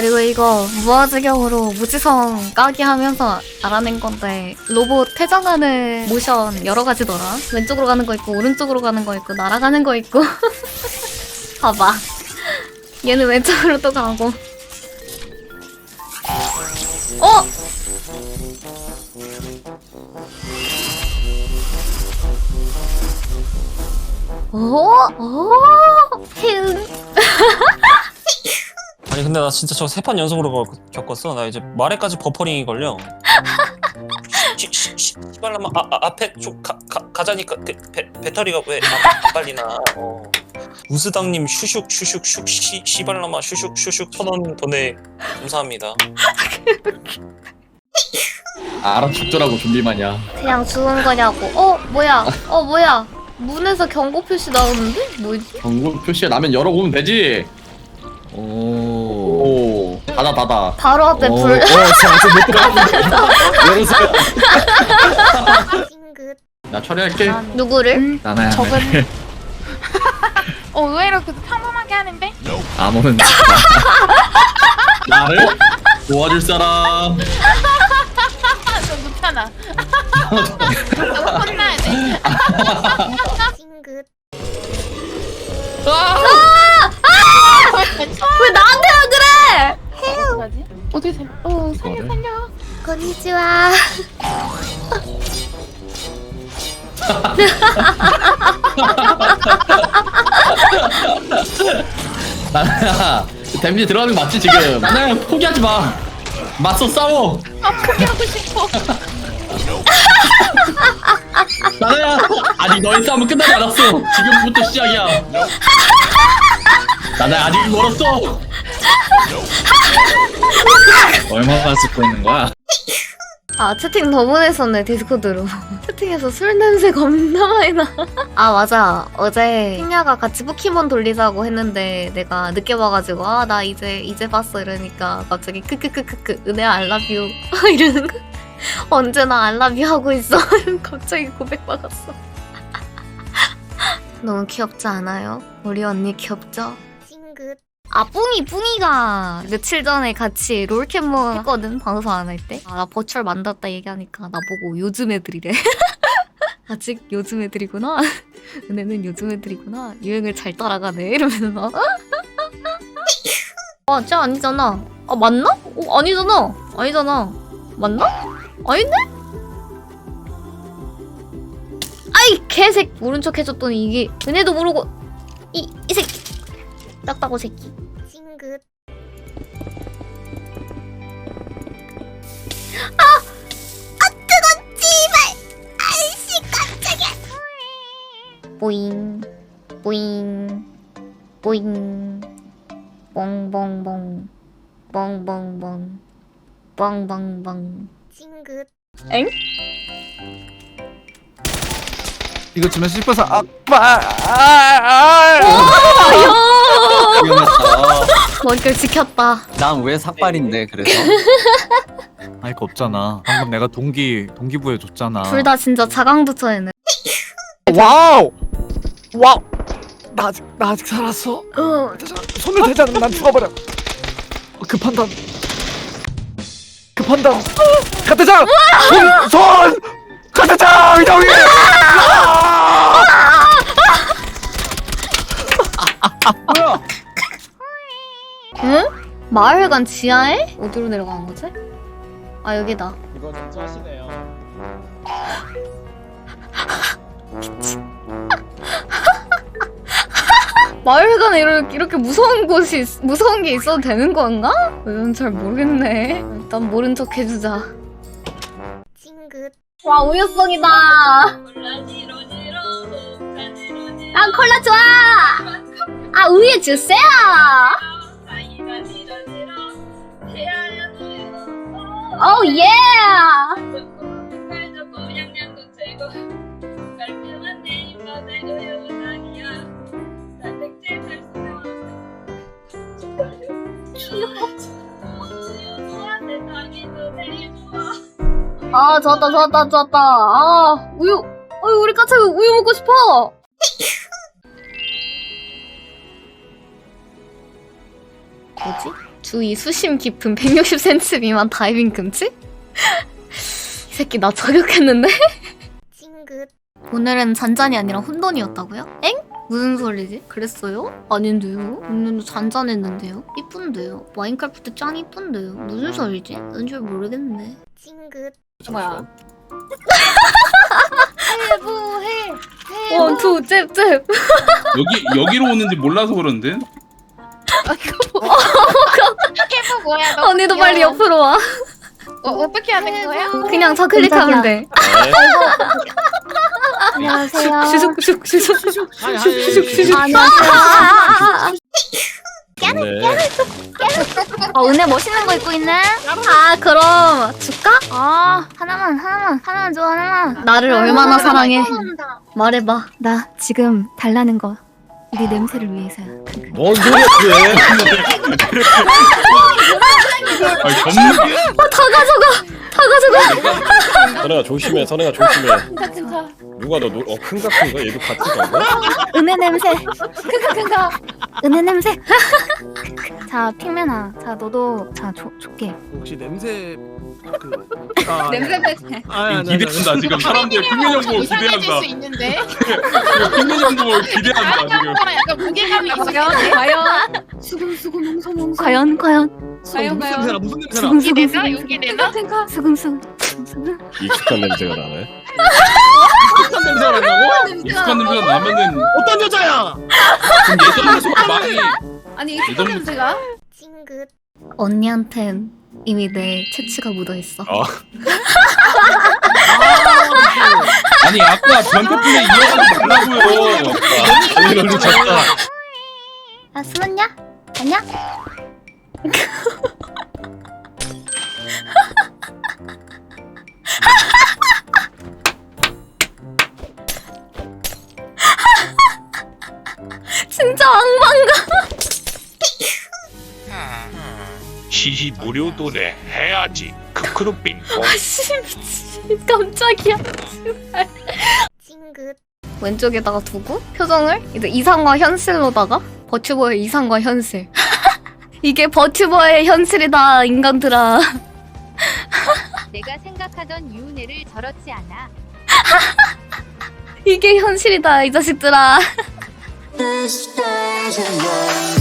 그리고 이거 무아지경으로 무지성 까기 하면서 알아낸 건데 로봇 퇴장하는 모션 여러 가지더라. 왼쪽으로 가는 거 있고 오른쪽으로 가는 거 있고 날아가는 거 있고. 봐봐. 얘는 왼쪽으로 또 가고. 어? 오? 오? 흠. 아니 근데 나 진짜 저 세 판 연속으로 거- 겪었어. 나 이제 말에까지 버퍼링이 걸려. 시- 시발라마 아, 아, 앞에 좀 가, 가, 가자니까 그, 배, 배터리가 왜 안 빨리나. 어. 우스당님 슈슉 슈슉 슉 시, 시발라마 슈슉 슈슉 천원 보내 감사합니다. 알아 죽더라고 좀비 마냥. 그냥 죽은 거냐고. 어, 뭐야? 어, 뭐야? 문에서 경고 표시 나오는데? 뭐지? 경고 표시에 나면 열어보면 되지. 오. 오, 닫아 닫아. 바로 앞에 오, 불. 어, 진짜 못 들어갔는데. 열어주세요. 찡긋. 나 처리할게. 누구를? 나나야. 적은 어 의외로 그 평범하게 하는데 아무는 나를 도와줄 사람. 너 못하나 너 혼나야 돼 찡긋. 아! 왜 나한테만 그래? 어떻게 살? 어 살려 이거를? 살려 건니치와. 나나야, 데미지 들어가는 거 맞지 지금? 나나야 포기하지 마. 맞서 싸워. 아 포기하고 싶어 나나야, 아직 너의 싸움은 끝나지 않았어. 지금부터 시작이야. 나나야 아직 멀었어. 얼마나 듣고 있는 거야? 아, 채팅 더 보냈었네, 디스코드로. 채팅에서 술 냄새 겁나 많이 나. 아, 맞아. 어제 승야가 같이 포켓몬 돌리자고 했는데 내가 늦게 봐가지고, 아, 나 이제, 이제 봤어. 이러니까 갑자기 크크크크크, 은혜 알라뷰. 이러는 거. 언제나 알라뷰 하고 있어. 갑자기 고백 받았어. 너무 귀엽지 않아요? 우리 언니 귀엽죠? 찡긋. 아, 뿡이, 뿡이가 며칠 전에 같이 롤캠몬 했거든, 방송 안 할 때. 아, 나 버추얼 만났다 얘기하니까 나보고 요즘 애들이래. 아직 요즘 애들이구나. 은혜는 요즘 애들이구나. 유행을 잘 따라가네. 이러면서. 아, 진짜 아니잖아. 아, 맞나? 어, 아니잖아. 아니잖아. 맞나? 아닌데? 개색. 모른 척 해줬더니 이게 은혜도 모르고. 이, 이 새끼. 딱따구 새끼. 찡긋. 아! 아, 뜨거, 씨발! 아이씨, 깜짝이야! 보잉, 보잉, 보잉, 뻥뻥뻥, 뻥뻥뻥, 뻥뻥뻥. 찡긋. 이거 주면 싶어서 아빠 아, 위험했다. 지켰다. 난 왜 삭발인데 그래서? 알거 없잖아. 방금 내가 동기 동기부여 줬잖아. 둘 다 진짜 자강두천이네. 와우! 와우! 나 아직 나 아직 살았어? 어, 손을 대자는 난 죽어버려. 판단. 그 판단. 가대장! 손! 손! 가대장 이동이 뭐야 응? 마을관 지하에? 어디로 내려가는 거지? 아 여기다. 이거 진짜 하시네요. 마을관에 이렇게, 이렇게 무서운 곳이 있- 무서운 게 있어도 되는 건가? 이건 잘 모르겠네. 일단 모른 척 해주자. 와 우유성이다. 아 콜라 좋아. 아 우유 주세요. 오 예. 아 좋았다 좋았다 좋았다. 아 우유. 어이 우리 까치 우유 먹고 싶어. 뭐지? 주의 수심 깊은 160cm 미만 다이빙 금지? 이 새끼 나 저격했는데? 찡긋 오늘은 잔잔이 아니라 혼돈이었다고요? 엥? 무슨 소리지? 그랬어요? 아닌데요? 오늘도 잔잔했는데요? 이쁜데요? 마인크래프트 짱 이쁜데요? 무슨 소리지? 왠줄 모르겠네 찡긋 뭐야? 해부해 원 투 잽 잽 여기 여기로 오는지 몰라서 그런데 해보 뭐야? 너 언니도 빨리 옆으로 와 어, 어떻게 하는 거야? 그냥 저 클릭하면 돼 안녕하세요. 슈슉 안녕하세요. 네. 어, 은혜 멋있는 거 입고 있네. 아 그럼 줄까? 아, 하나만, 하나만, 하나만 줘, 하나만. 나를 얼마나 사랑해 말해봐 나 지금 달라는 거. 우리 냄새를 위해서야. 뭔 소리야 그게? 아니 겁나 다 가져가 다 가져가 선혜가 조심해 선혜가 조심해 누가 너 어, 큰가 큰가 얘도 같이 가고 은혜 냄새. 그거, 은혜 냄새. 자, 핑맨아. 자, 너도, 자, 줘, 줄게. 혹시 냄새 그 아, 냄새 패스. 아, 아니, 아니, 아니. 기대한다 지금 사람들 핑계 정보 이상해질 기대한다 수 있는데. 핑계 정보 기대한다 지금 약간 무게감이 있어. 과연? 수금수금 몽송몽송. 과연, 과연? 과연 무슨 냄새나 무슨 냄새나 수금, 용기 수금? 수금. 용기 내나? 수금, 수금. 수금. 익숙한 냄새가 나네 무슨 냄새가 난다고? 익숙한 냄새가 나면은 어떤 여자야? 좀 예전보 아니 이 예전- 냄새가? 언니한텐 이미 내 채취가 묻어있어 어. 아니 아까 전태 플레이 이어가지 말라고요 달리걸리 쳤다 아, 숨었냐? 아냐? 진짜 악마인가? 시시 무료 도래 해야지. 크크루빙 아씨 미친. 깜짝이야. 왼쪽에다가 두고 표정을 이제 이상과 현실로다가 버튜버의 이상과 현실. 이게 버튜버의 현실이다 인간들아. 내가 생각하던 유은혜를 저렇지 않아. 이게 현실이다 이 자식들아 the stars align.